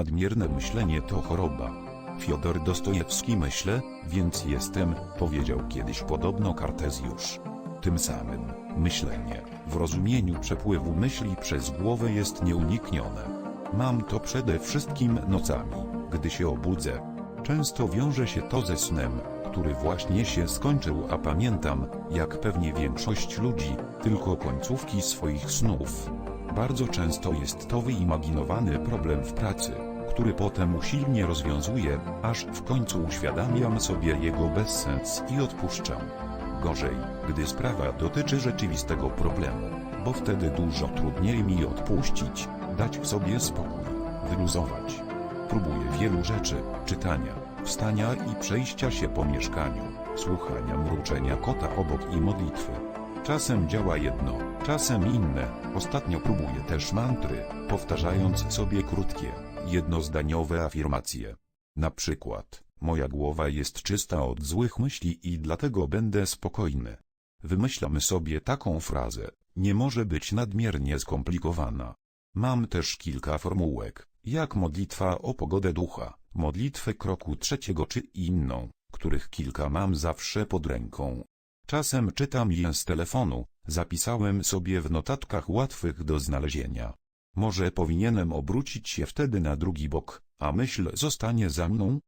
Nadmierne myślenie to choroba. Fiodor Dostojewski myślę, więc jestem, powiedział kiedyś podobno Kartezjusz. Tym samym, myślenie, w rozumieniu przepływu myśli przez głowę jest nieuniknione. Mam to przede wszystkim nocami, gdy się obudzę. Często wiąże się to ze snem, który właśnie się skończył, a pamiętam, jak pewnie większość ludzi, tylko końcówki swoich snów. Bardzo często jest to wyimaginowany problem w pracy, który potem usilnie rozwiązuję, aż w końcu uświadamiam sobie jego bezsens i odpuszczam. Gorzej, gdy sprawa dotyczy rzeczywistego problemu, bo wtedy dużo trudniej mi odpuścić, dać sobie spokój, wyluzować. Próbuję wielu rzeczy, czytania, wstania i przejścia się po mieszkaniu, słuchania mruczenia kota obok i modlitwy. Czasem działa jedno, czasem inne. Ostatnio próbuję też mantry, powtarzając sobie krótkie, jednozdaniowe afirmacje. Na przykład, moja głowa jest czysta od złych myśli i dlatego będę spokojny. Wymyślamy sobie taką frazę, nie może być nadmiernie skomplikowana. Mam też kilka formułek, jak modlitwa o pogodę ducha, modlitwę kroku trzeciego czy inną, których kilka mam zawsze pod ręką. Czasem czytam je z telefonu, zapisałem sobie w notatkach łatwych do znalezienia. Może powinienem obrócić się wtedy na drugi bok, a myśl zostanie za mną?